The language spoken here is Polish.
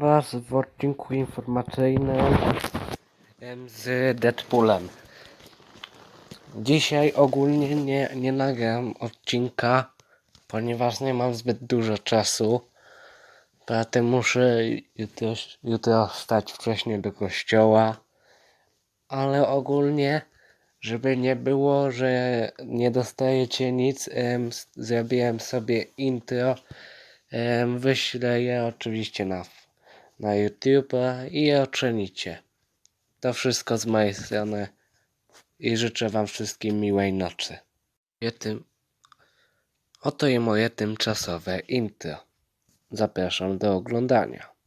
Was w odcinku informacyjnym z Deadpoolem. Dzisiaj ogólnie nie, nie nagram odcinka, ponieważ nie mam zbyt dużo czasu. Poza tym muszę jutro, jutro wstać wcześniej do kościoła. Ale ogólnie, żeby nie było, że nie dostajecie nic, em, zrobiłem sobie intro. Wyślę je oczywiście na, na YouTube i je ocenicie. To wszystko z mojej strony i życzę Wam wszystkim miłej nocy. Tym, oto i moje tymczasowe intro. Zapraszam do oglądania.